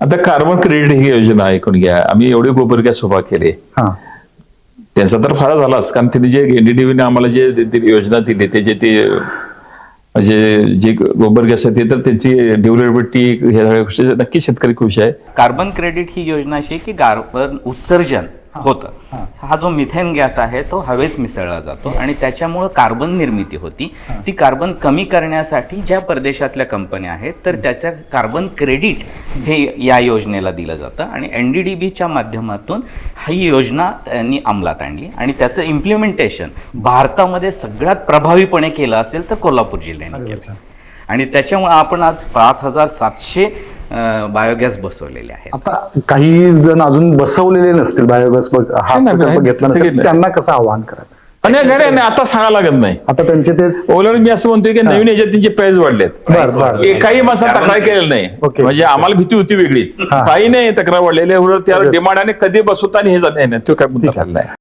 आता carbon credit ही योजना ऐकून घ्या. आम्ही एवढे गोबर गॅस उभा केले. हा. त्याचा तर फायदा झालाच कारण त्यांनी जे एनडीडीबीने आम्हाला जे योजना दिली त्याचे ते म्हणजे जे गोबर गॅस आहे ते तर त्यांची डेव्हलपमेंटी ह्या सगळ्या गोष्टी नक्की शेतकरी खुश आहे. कार्बन क्रेडिट ही योजना अशी आहे की कार्बन उत्सर्जन. होतं. हा. जो मिथेन गॅस आहे तो हवेत मिसळला जातो आणि त्याच्यामुळं कार्बन निर्मिती होती. ती कार्बन कमी करण्यासाठी ज्या परदेशातल्या कंपन्या आहेत तर त्याच्या कार्बन क्रेडिट हे या योजनेला दिलं जातं आणि एन डी डी बीच्या माध्यमातून ही योजना त्यांनी अंमलात आणली आणि त्याचं इम्प्लिमेंटेशन भारतामध्ये सगळ्यात प्रभावीपणे केलं असेल तर कोल्हापूर जिल्ह्याने केलं. आणि त्याच्यामुळे आपण आज पाच हजार सातशे बायोगॅस बसवलेले आहेत. आता काही जण अजून बसवलेले नसतील बायोगॅस हा प्रकल्प. घेतला नसेल त्यांना कसं आव्हान करायचं? आणि घरे नाही आता सांगायला लागत नाही. आता त्यांचे तेच ओलर मी असं म्हणतोय की नवीन याच्यात त्यांचे प्राइस वाढलेत. बर बर. एकाही माणसाला तक्रार केलेलं नाही. ओके. म्हणजे आम्हाला भीती होती वेगळीच. काही नाही तक्रार वाढलेली त्याला डिमांड आणि कधी बसवता आणि हे जात नाही. तो काय मुद्दा झालेला नाही